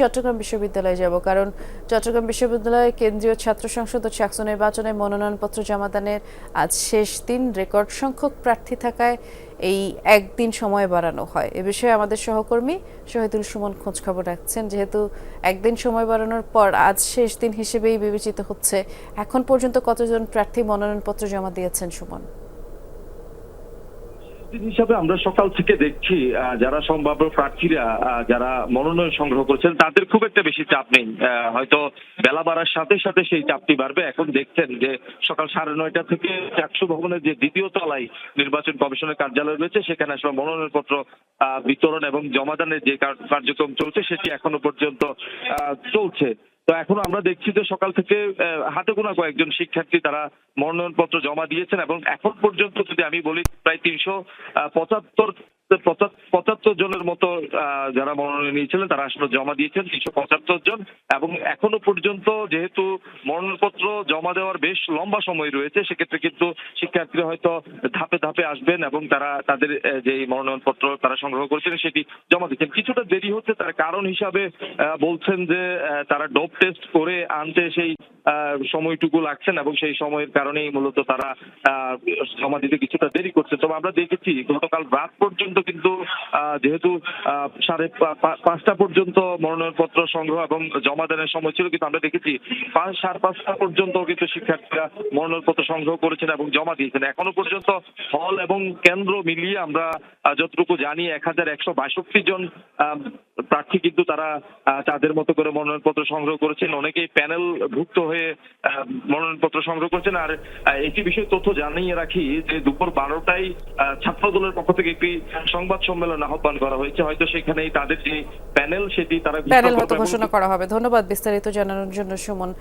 চট্টগ্রাম বিশ্ববিদ্যালয়ে যাব, কারণ চট্টগ্রাম বিশ্ববিদ্যালয়ে কেন্দ্রীয় ছাত্র সংসদ ও ছাত্র নির্বাচনে মনোনয়নপত্র জমাদানের আজ শেষ দিন। রেকর্ড সংখ্যক প্রার্থী থাকায় এই একদিন সময় বাড়ানো হয়। এ বিষয়ে আমাদের সহকর্মী শহীদুল সুমন খোঁজ খবর রাখছেন। যেহেতু একদিন সময় বাড়ানোর পর আজ শেষ দিন হিসেবেই বিবেচিত হচ্ছে, এখন পর্যন্ত কতজন প্রার্থী মনোনয়নপত্র জমা দিয়েছেন সুমন? দিন হিসাবে আমরা সকাল থেকে দেখছি যারা সম্ভাব্য প্রার্থীরা যারা মনোনয়ন সংগ্রহ করছেন, তাদের খুব একটা বেশি চাপ নেই। হয়তো বেলা বাড়ার সাথে সাথে সেই চাপটি বাড়বে। এখন দেখছেন যে সকাল সাড়ে নয়টা থেকে চারশো ভবনের যে দ্বিতীয় তলায় নির্বাচন কমিশনের কার্যালয় রয়েছে, সেখানে আসলে মনোনয়নপত্র বিতরণ এবং জমাদানের যে কার্যক্রম চলছে, সেটি এখনও পর্যন্ত চলছে। তো এখন আমরা দেখছি যে সকাল থেকে হাতে গোনা কয়েকজন শিক্ষার্থী তারা মনোনয়নপত্র জমা দিয়েছেন এবং এখন পর্যন্ত যদি আমি বলি, প্রায় তিনশো পঁচাত্তর পঁচাত্তর জনের মতো যারা মনোনয়ন নিয়েছিলেন, তারা আসলে জমা দিয়েছেন, তিনশো পঁচাত্তর জন। এবং এখনও পর্যন্ত যেহেতু মনোনয়নপত্র জমা দেওয়ার বেশ লম্বা সময় রয়েছে, সেক্ষেত্রে কিন্তু শিক্ষার্থীরা হয়তো ধাপে ধাপে আসবেন এবং তারা তাদের যে মনোনয়নপত্র তারা সংগ্রহ করেছেন সেটি জমা দিচ্ছেন। কিছুটা দেরি হচ্ছে, তার কারণ হিসাবে বলছেন যে তারা ডোপ টেস্ট করে আনতে সেই সময়টুকু লাগছেন এবং সেই সময়ের কারণেই মূলত তারা জমা দিতে কিছুটা দেরি করছে। তবে আমরা দেখেছি, গতকাল রাত পর্যন্ত কিন্তু যেহেতু সাড়ে পাঁচটা পর্যন্ত মনোনয়নপত্র সংগ্রহ এবং জমা দেওয়ার সময় ছিল, কিন্তু আমরা দেখেছি পাঁচ, সাড়ে পাঁচটা পর্যন্ত কিন্তু শিক্ষার্থীরা মনোনয়নপত্র সংগ্রহ করেছেন এবং জমা দিয়েছেন। এখনও পর্যন্ত হল এবং কেন্দ্র মিলিয়ে আমরা যতটুকু জানি, এক হাজার একশো বাষট্টি জন প্রার্থী কিন্তু তারা তাদের মতো করে মনোনয়নপত্র সংগ্রহ করেছেন। অনেকেই প্যানেল ভুক্ত হয়ে মনোনয়নপত্র সংগ্রহ করেছেন। আর একটি বিষয়ে তথ্য জানিয়ে রাখি যে দুপুর বারোটায় ছাত্র দলের পক্ষ থেকে একটি সংবাদ সম্মেলন আহ্বান করা হয়েছে। হয়তো সেখানেই তাদের যে প্যানেল সেটি তারা প্যানেল ঘোষণা করা হবে। ধন্যবাদ বিস্তারিত জানানোর জন্য সুমন।